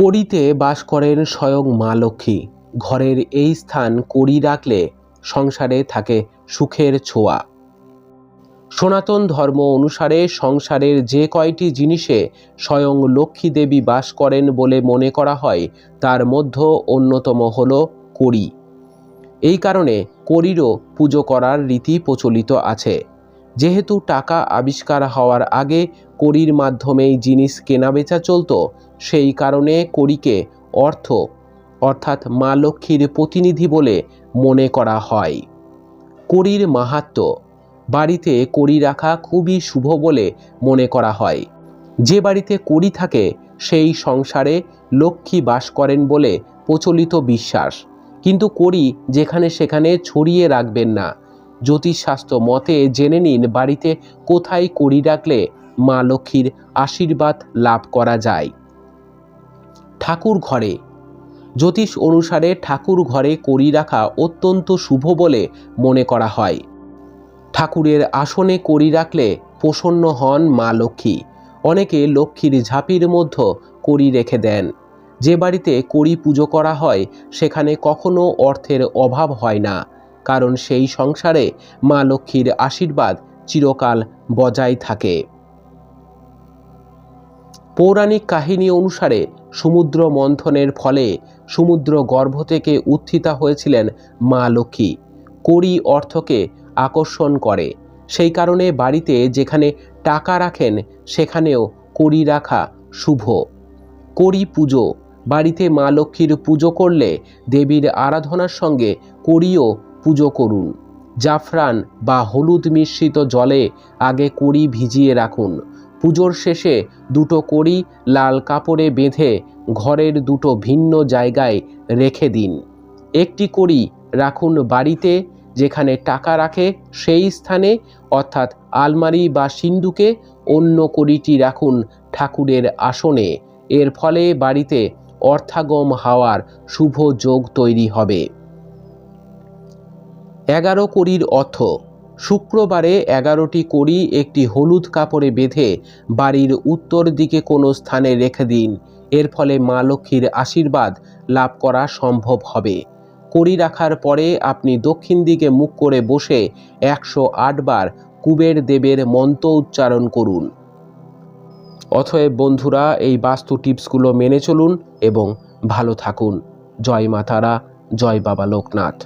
কড়িতে বাস করেন স্বয়ং মা লক্ষ্মী। ঘরের এই স্থান কড়ি রাখলে সংসারে থাকে সুখের ছোঁয়া। সনাতন ধর্ম অনুসারে সংসারের যে কয়টি জিনিসে স্বয়ং লক্ষ্মী দেবী বাস করেন বলে মনে করা হয়, তার মধ্যে অন্যতম হল কড়ি। এই কারণে কড়িরও পুজো করার রীতি প্রচলিত আছে। যেহেতু টাকা আবিষ্কার হওয়ার আগে কড়ির মাধ্যমেই জিনিস কেনাবেচা চলতো, সেই কারণে কড়িকে অর্থ, অর্থাৎ মা লক্ষ্মীর প্রতিনিধি বলে মনে করা হয়। কড়ির মাহাত্ম্য, বাড়িতে কড়ি রাখা খুবই শুভ বলে মনে করা হয়। যে বাড়িতে কড়ি থাকে, সেই সংসারে লক্ষ্মী বাস করেন বলে প্রচলিত বিশ্বাস। কিন্তু কড়ি যেখানে সেখানে ছড়িয়ে রাখবেন না জ্যোতিষশাস্ত্র মতে জেনে নিন বাড়িতে কোথায় কড়ি রাখলে মা লক্ষ্মীর আশীর্বাদ লাভ করা যায়। ঠাকুর ঘরে। জ্যোতিষ অনুসারে ঠাকুর ঘরে কড়ি রাখা অত্যন্ত শুভ বলে মনে করা হয়। ঠাকুরের আসনে কড়ি রাখলে প্রসন্ন হন মা লক্ষ্মী। অনেকে লক্ষ্মীর ঝাঁপির মধ্যে কড়ি রেখে দেন। যে বাড়িতে কড়ি পুজো করা হয়, সেখানে কখনো অর্থের অভাব হয় না। কারণ সেই সংসারে মা লক্ষ্মীর আশীর্বাদ চিরকাল বজায় থাকে। পৌরাণিক কাহিনী অনুসারে সমুদ্র মন্থনের ফলে সমুদ্র গর্ভ থেকে উত্থিতা হয়েছিলেন মা লক্ষ্মী। কড়ি অর্থকে আকর্ষণ করে। সেই কারণে বাড়িতে যেখানে টাকা রাখেন, সেখানেও কড়ি রাখা শুভ। কড়ি পুজো। বাড়িতে মা লক্ষ্মীর পুজো করলে দেবীর আরাধনার সঙ্গে কড়িও পুজো করুন। জাফরান বা হলুদ মিশ্রিত জলে আগে কড়ি ভিজিয়ে রাখুন। পুজোর শেষে দুটো কড়ি লাল কাপড়ে বেঁধে ঘরের দুটো ভিন্ন জায়গায় রেখে দিন। একটি কড়ি রাখুন বাড়িতে, যেখানে টাকা রাখে সেই স্থানে, অর্থাৎ আলমারি বা সিন্দুকে অন্য কড়িটি রাখুন ঠাকুরের আসনে। এর ফলে বাড়িতে অর্থাগম হওয়ার শুভ যোগ তৈরি হবে। এগারো কড়ির অর্থ শুক্রবারে এগারোটি কড়ি একটি হলুদ কাপড়ে বেঁধে বাড়ির উত্তর দিকে কোনো স্থানে রেখে দিন। এর ফলে মা লক্ষ্মীর আশীর্বাদ লাভ করা সম্ভব হবে। কড়ি রাখার পরে আপনি দক্ষিণ দিকে মুখ করে বসে একশো বার কুবের দেবের মন্ত্র উচ্চারণ করুন। অথয়েব বন্ধুরা, এই বাস্তু টিপসগুলো মেনে চলুন এবং ভালো থাকুন। জয় মাতারা জয় বাবা লোকনাথ।